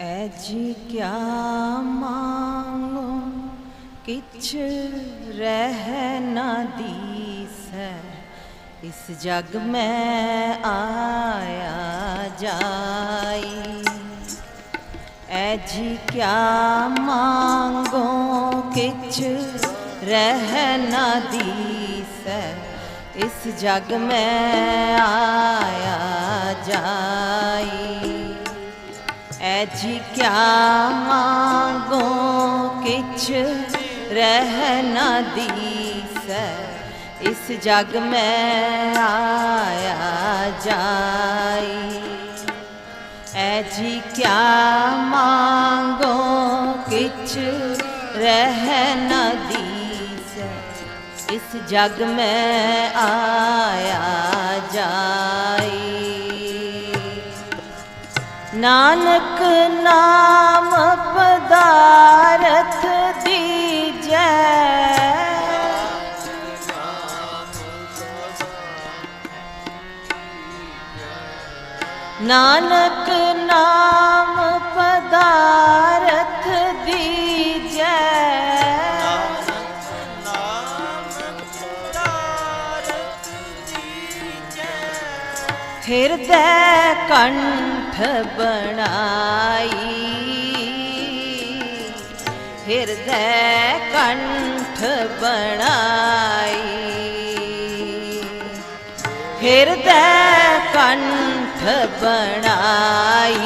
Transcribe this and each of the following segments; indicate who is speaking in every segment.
Speaker 1: Age क्या मांगो किछ रह न दीस है। इस जग में आया जाई। ऐज क्या मांगो? किछ रह न दीस है। इस जग में आया जाई। ਐਜੀ ਕਿਆ ਮੰਗੋ ਕਿਛ ਰਹਿ ਨਾ ਦੀਸੈ। ਇਸ ਜਗ ਮੈਂ ਆਇਆ ਜਾਈ। ਐਜੀ ਕਿਆ ਮੰਗੋ ਕਿਛ ਰਹਿ ਨਾ ਦੀਸੈ। ਇਸ ਜਗ ਮੈਂ ਆਇਆ ਜਾਈ। ਨਾਨਕ ਨਾਮ ਪਦਾਰਥ ਦੀਜੈ। ਨਾਨਕ ਨਾਮ ਪਦਾਰਥ ਦੀਜੈ। ਹਿਰਦੈ मठ बनाई। हृदय कंठ बनाई। हृदय कंठ बनाई।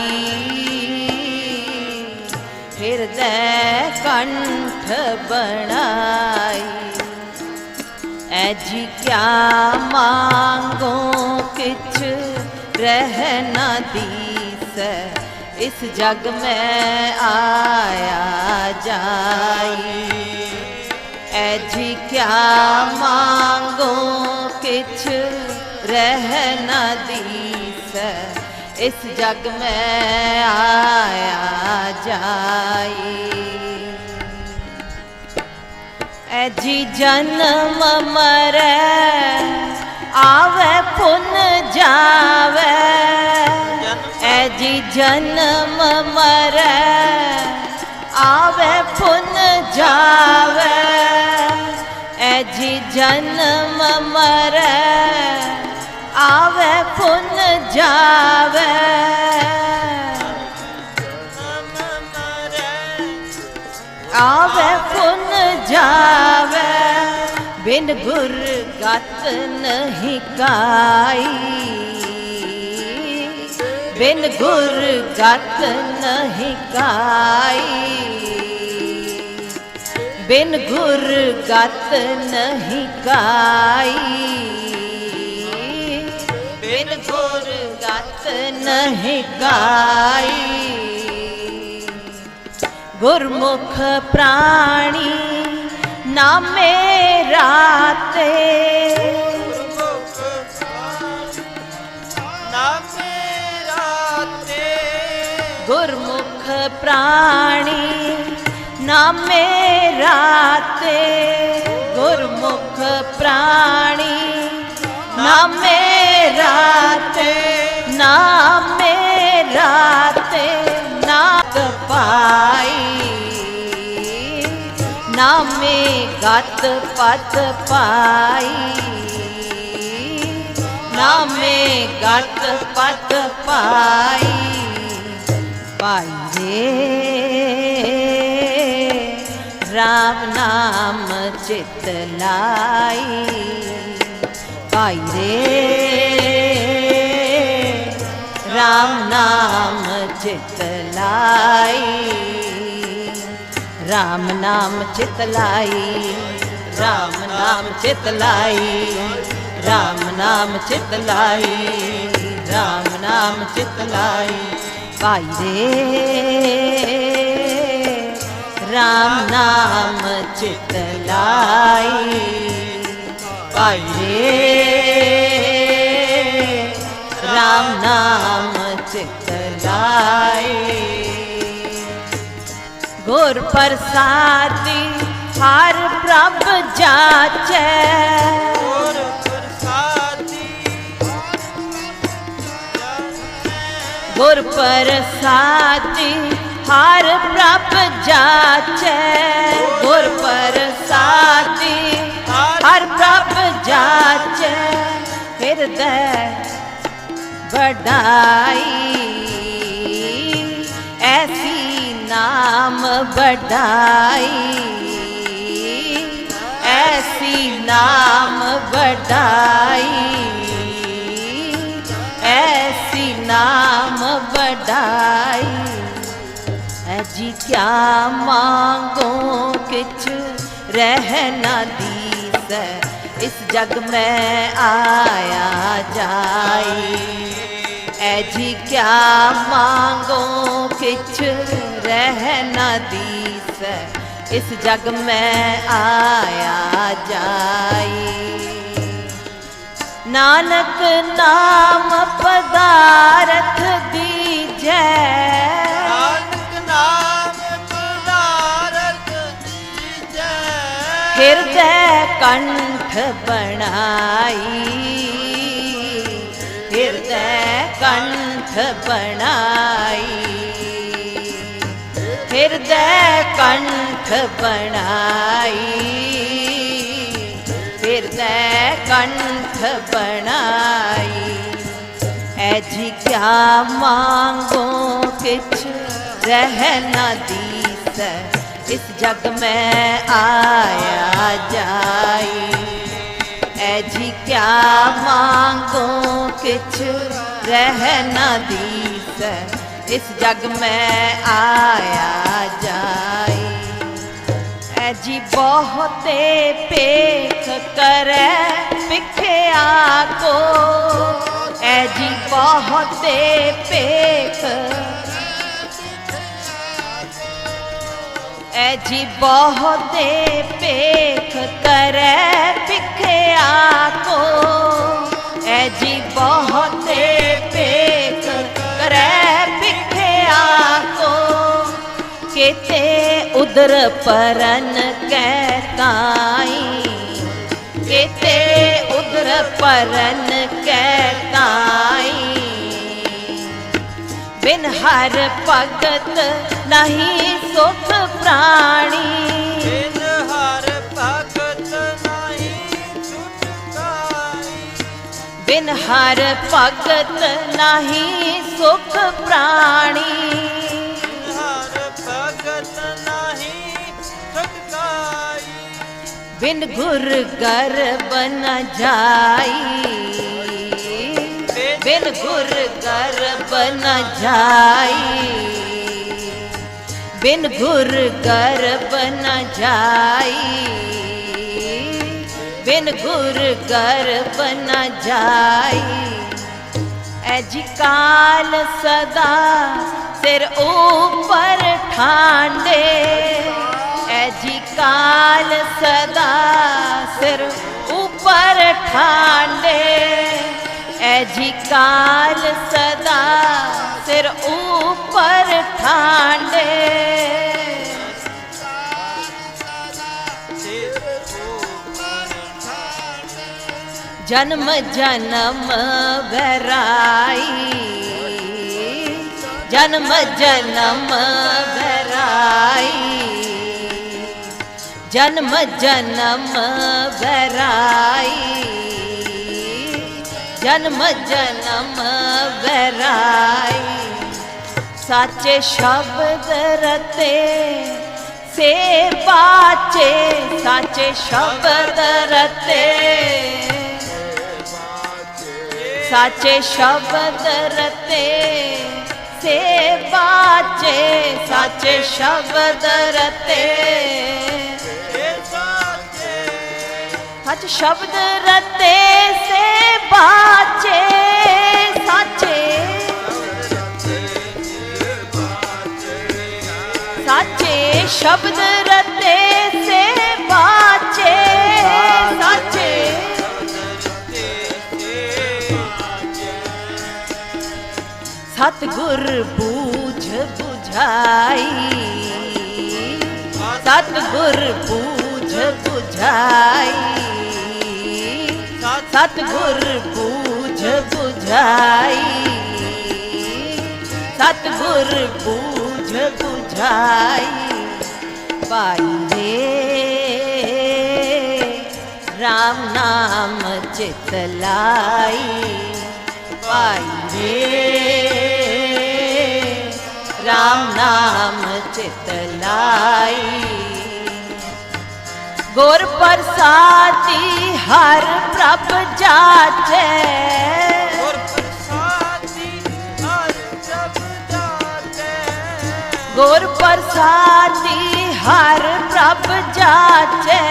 Speaker 1: हृदय कंठ बनाई। ऐजी क्या मांगो किच रहना दी। से इस जग में आया जाई। ऐजी क्या मांगो किछ रह न दी से इस जग में आया जाई। ऐजी जन्म मर जन्म मर, आवे पुन जावे। एजी जन्म मर, आवे पुन जावे। आवे पुन जावे। बिन गुर गत नहीं काई बिन गुर गत नहीं गाई। बिन गुर गत नहीं गाई। बिन गुर गत नहीं गाई। गुरमुख प्राणी नामे राते। प्राणी ना मेरा ते गुरमुख प्राणी ना मेरा ते ना मेरा ते नात पाई नामे गत पत पाई नामे गत पत पाई ਪਾਈ ਪਾਈ ਰੇ ਰਾਮ ਨਾਮ ਚਿਤ ਲਾਈ। ਪਾਈ ਰੇ ਰਾਮ ਨਾਮ ਚਿਤ ਲਾਈ। ਰਾਮ ਨਾਮ ਚਿਤ ਲਾਈ। ਰਾਮ ਨਾਮ ਚਿਤ ਲਾਈ। ਰਾਮ ਨਾਮ ਚਿਤ ਲਾਈ। ਰਾਮ ਨਾਮ ਚਿਤ ਲਾਈ। ਭਾਈ ਰੇ ਰਾਮ ਨਾਮ ਚਿਤ ਲਾਈ। ਭਾਈ ਰੇ ਰਾਮ ਨਾਮ ਚਿਤ ਲਾਈ। ਗੁਰ ਪ੍ਰਸਾਦੀ ਹਰ ਪ੍ਰਭ ਜਾਚੈ। गुर प्रसाद हार प्राप्त जाचे। गुर प्रसाद हार प्राप्त जाचे। हृदय बढ़ाई, ऐसी नाम बढ़ाई, ऐसी नाम बढ़ाई। बढ़ाई है जी क्या मांगो, किछ रह न दीस। इस जग में आया जाई। ऐ जी क्या मांगो, किछ रह न दीस। इस जग में आया जाई। नानक कंठ बनाई। हृदय कंठ बनाई। हृदय कंठ बनाई। हृदय कंठ बनाई। ऐसी क्या मांगो किच रह न दी। इस जग में आया जाई ऐ जी, क्या मांगो किछ रह न दीस। इस जग में आया जाई ऐ जी, बहुते पेख करे पिखिया को। ऐ जी, बहुते पेख जी बहुते पेख करे पिखिया को जी बहुते पेख करे पिखिया को केते उदर परन कहताई केते उदर परन कहताई बिन हर भगत नहीं सुख प्राणी।
Speaker 2: बिन हर भगत नहीं
Speaker 1: बिन हर भगत नहीं सुख प्राणी।
Speaker 2: हर भगत नहीं
Speaker 1: बिन गुर गर्भ न जाई। बिन गुर कर बन जाई। बिन गुर कर बन जाई। बिन गुर कर बन जाई। अजकाल सदा सिर ऊपर ठांडे। अजकाल सदा सिर ऊपर ठांडे। काल सदा सिर ऊपर ठांडे। जन्म जन्म भराई
Speaker 2: जन्म जन्म भराई
Speaker 1: जन्म जन्म भराई ਜਨਮ ਜਨਮ ਬਰਾਈ ਜਨਮ ਜਨਮ ਬਰਾਈ ਜਨਮ ਜਨਮ ਬਰਾਈ ਸਾਚੇ ਸ਼ਬਦ ਰਤੇ ਸੇ ਬਾਚੇ ਸਾਚੇ ਸ਼ਬਦ ਰਤੇ ਸਾਚੇ ਸ਼ਬਦ ਰਤੇ ਸੇ ਬਾਚੇ ਸਾਚੇ ਸ਼ਬਦ ਰਤੇ
Speaker 2: ਇਹ ਸਾਚੇ
Speaker 1: ਸੱਚ ਸ਼ਬਦ ਰਤੇ ਸੇ ਬਾਚੇ, ਸਾਚੇ। ਸਾਚੇ ਸ਼ਬਦ ਰਤੇ ਸੇ ਬਾਚੇ, ਸਾਚੇ। ਸਤਗੁਰ ਬੂਝ 부ਝਾਈ ਸਤਗੁਰ ਬੂਝ ਬੁਝਾਈ ਸਤਗੁਰ ਬੂਝ ਬੁਝਾਈ। ਸਤਗੁਰ ਬੂਝ ਬੁਝਾਈ। ਪਾਈਏ RAM ਨਾਮ ਚਿਤ ਲਾਈ। ਪਾਈਏ RAM ਨਾਮ ਚਿਤ ਲਾਈ। ਗੁਰ ਪ੍ਰਸਾਦੀ ਹਰ ਪ੍ਰਭ ਜਾਚੈ
Speaker 2: ਗੁਰ ਪ੍ਰਸਾਦੀ ਹਰ ਪ੍ਰਭ ਜਾਤੇ
Speaker 1: ਗੁਰ ਪ੍ਰਸਾਦੀ ਹਰ ਪ੍ਰਭ ਜਾਚੈ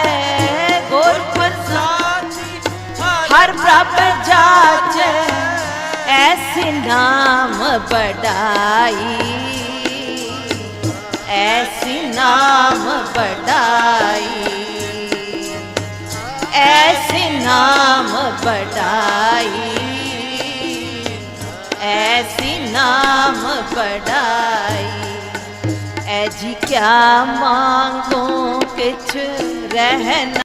Speaker 1: ਗੁਰ ਪ੍ਰਸਾਦੀ
Speaker 2: ਸਾਦੀ
Speaker 1: ਹਰ ਪ੍ਰਭ ਜਾਚੈ ਐਸੀ ਨਾਮ ਬੜਾਈ ਐਸੀ ਨਾਮ ਬੜਾਈ ऐसे नाम बढ़ाई ऐसी नाम बढ़ाई ऐजी क्या मांगो किछ रहना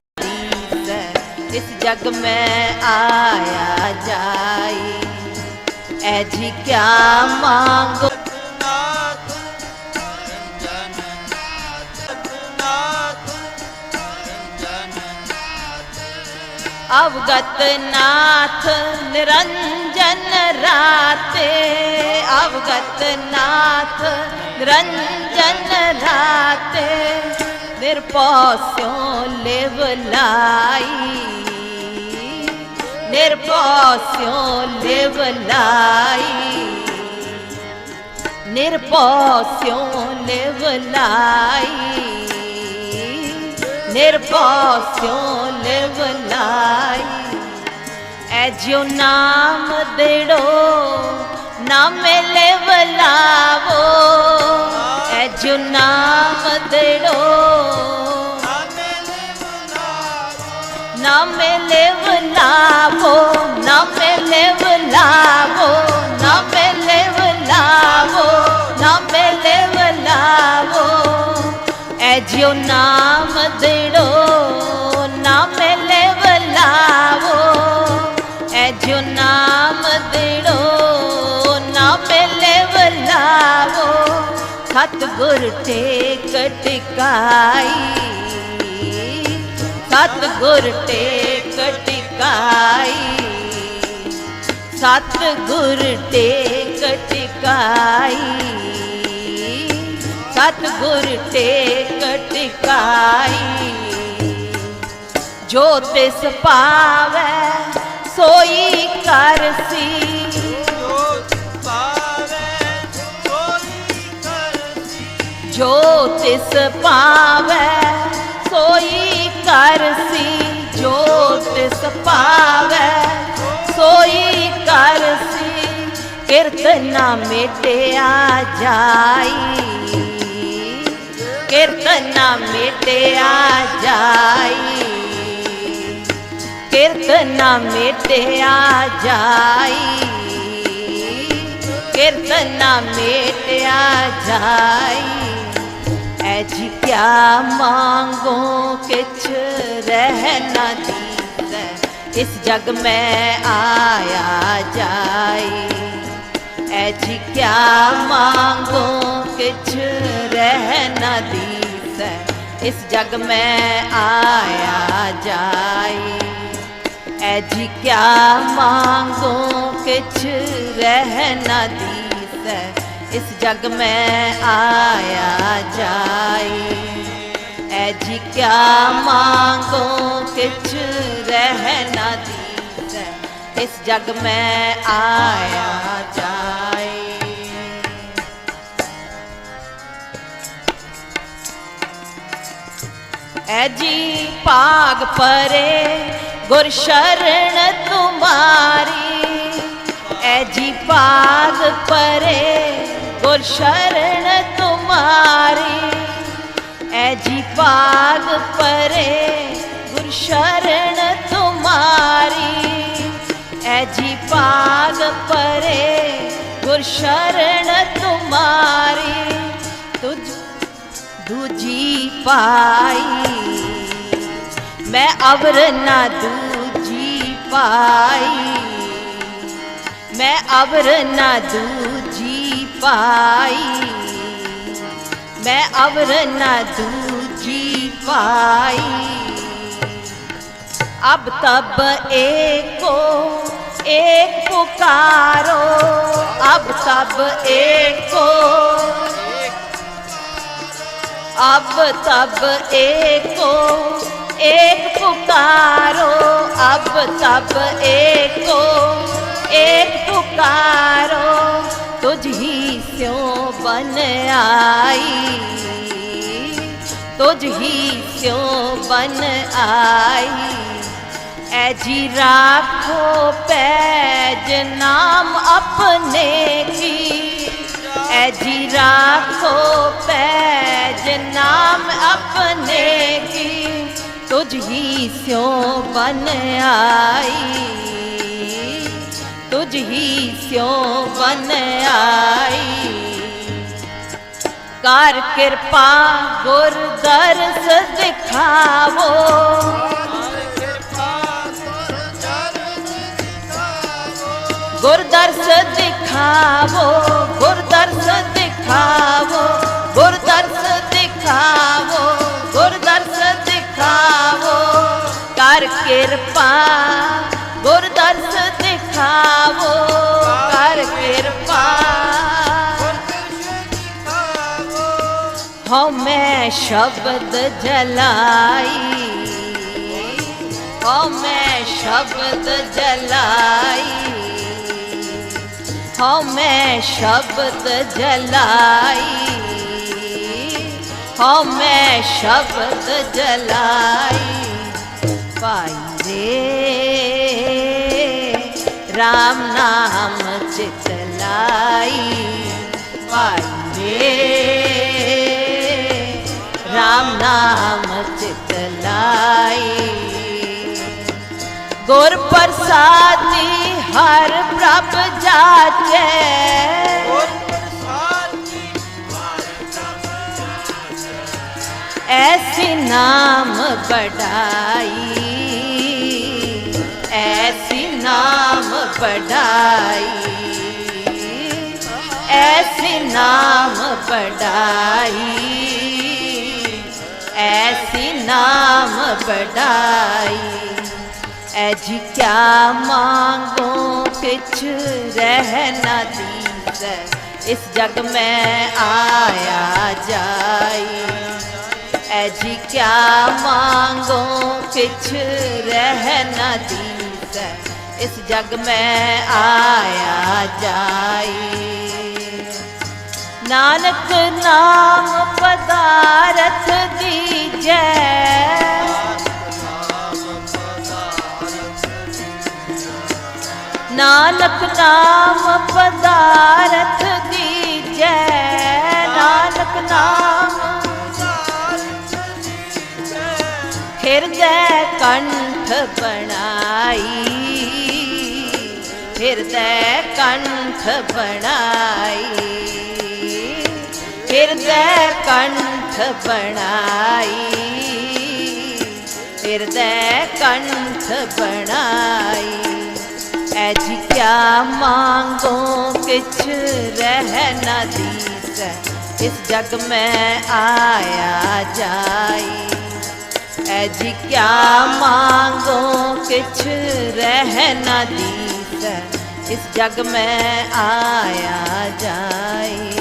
Speaker 1: इस जग में आया
Speaker 2: जाई ऐजी क्या मांगो
Speaker 1: ਅਵਗਤ ਨਾਥ ਨਿਰੰਜਨ ਰਾਤੇ ਅਵਗਤ ਨਾਥ ਨਿਰੰਜਨ ਰਾਤੇ ਨਿਰਭਉ ਸਿਉ ਲਿਵ ਲਾਈ ਨਿਰਭਉ ਸਿਉ ਲਿਵ ਲਾਈ ਨਿਰਭਉ ਸਿਉ ਲਿਵ ਲਾਈ ਨਿਰਭਉ ਸਿਉ ਲਿਵ ਲਾਈ ਐ ਜਿਉ ਨਾਮ ਦੇੜੋ, ਨਾਮੇ ਲਿਵ ਲਾਵੋ ਐ ਜਿਉ ਨਾਮ ਦੇੜੋ,
Speaker 2: ਨਾਮ ਲੈ ਬੁਲਾਵੋ
Speaker 1: ਲਿਵ ਲਾਵੋ ਨਾਮੇ ਲਿਵ ਲਾਵੋ ਐ ਜਿਉ ਨਾਮ ਦੇੜੋ ਨਾਮੇ ਲਿਵ ਲਾਵੋ ਐ ਜਿਉ ਨਾਮ ਦੇੜੋ ਨਾਮੇ ਲਿਵ ਲਾਵੋ ਸਤਿਗੁਰ ਟੇਕ ਟਿਕਾਈ ਸਤਿਗੁਰ ਟੇਕ ਟਿਕਾਈ ਸਤਿਗੁਰ ਟੇਕ ਟਿਕਾਈ ਸਤਿਗੁਰ ਟੇਕ ਟਿਕਾਈ ਜੋ ਤਿਸ ਪਾਵੈ
Speaker 2: ਜੋ ਪਾਵੇ ਸੋਈ ਕਰਸੀ
Speaker 1: ਜੋ ਤਿਸ ਪਾਵੈ ਸੋਈ ਕਰਸੀ ਜੋ ਤਿਸ ਪਾਵੈ ਸੋਈ ਕਰਸੀ ਕੀਰਤਨਾ ਮੇਟਿਆ ਜਾਈ कीर्तना मेटे आ जाई। कीर्तना मिटे आ जाई। कीर्तना मिटे आ जाई। ऐज क्या मांगो किच रहना जीत, इस जग में आया जाई। ऐज क्या मांगो किच रह नदी से इस जग में आया जाए। ऐ जी, क्या मांगो किछ रह नदी से इस जग में आया जाए। ऐ जी, क्या मांगो किछ रह नदी से इस जग में आया जा ਐ ਜੀ ਭਾਗ ਪਰੇ, ਗੁਰ ਸ਼ਰਨ ਤੁਮਾਰੀ। ਐ ਜੀ ਭਾਗ ਪਰੇ, ਗੁਰ ਸ਼ਰਨ ਤੁਮਾਰੀ। ਐ ਜੀ ਭਾਗ ਪਰੇ, ਗੁਰ ਸ਼ਰਨ ਤੁਮਾਰੀ। ਐ ਜੀ ਭਾਗ ਪਰੇ, ਗੁਰ ਸ਼ਰਨ ਤੁਮਾਰੀ। ਤੁਝ दूजी पाई। मैं अवर ना दूजी पाई। मैं अवर ना दूजी पाई। मैं अवर ना दूजी पाई। अब तब एक को एक पुकारो। अब तब एक को अब तब एको, एक पुकारो। अब तब एको, एक पुकारो। तुझ ही स्यों बन आई, तुझ ही स्यों बन आई। ऐजी राखो, पैज नाम अपने की। ऐजी राखो पैज नाम अपने की, तुझ ही स्यों बन आई। तुझ ही स्यों बन आई। कर कृपा गुर दिखावो। गुरदर्श दिखावो। गुरदर्श दिखावो गुरदर्श दिखावो गुरदर्श दिखावो कर कृपा गुरदर्श दिखावो कर कृपा हो मैं शब्द जलाई हो मैं शब्द जलाई हो मैं शब्द जलाई हो मैं शब्द जलाई। पाई रे राम नाम चितलाई। पाई रे राम नाम चितलाई। गुर प्रसादी हर प्रभ जाचे। ऐसी नाम बढ़ाई, ऐसी नाम बढ़ाई, ऐसी नाम बढ़ाई, ऐसी नाम बढ़ाई। ऐज क्या मांगो किछ रह न दीस इस जग में आया जाई ऐज क्या मांगो किछ रह न दीस इस जग में आया जाई नानक नाम पदारथ दीजै नानक नाम पदारथ दीजै नानक नाम हृदय कंठ बनाई हृदय कंठ बनाई हृदय कंठ बनाई हृदय कंठ बनाई ऐज क्या मांगो किछ रह न दीस इस जग में आया जाई। ऐज क्या मांगो किछ रह न दीस इस जग में आया जाई।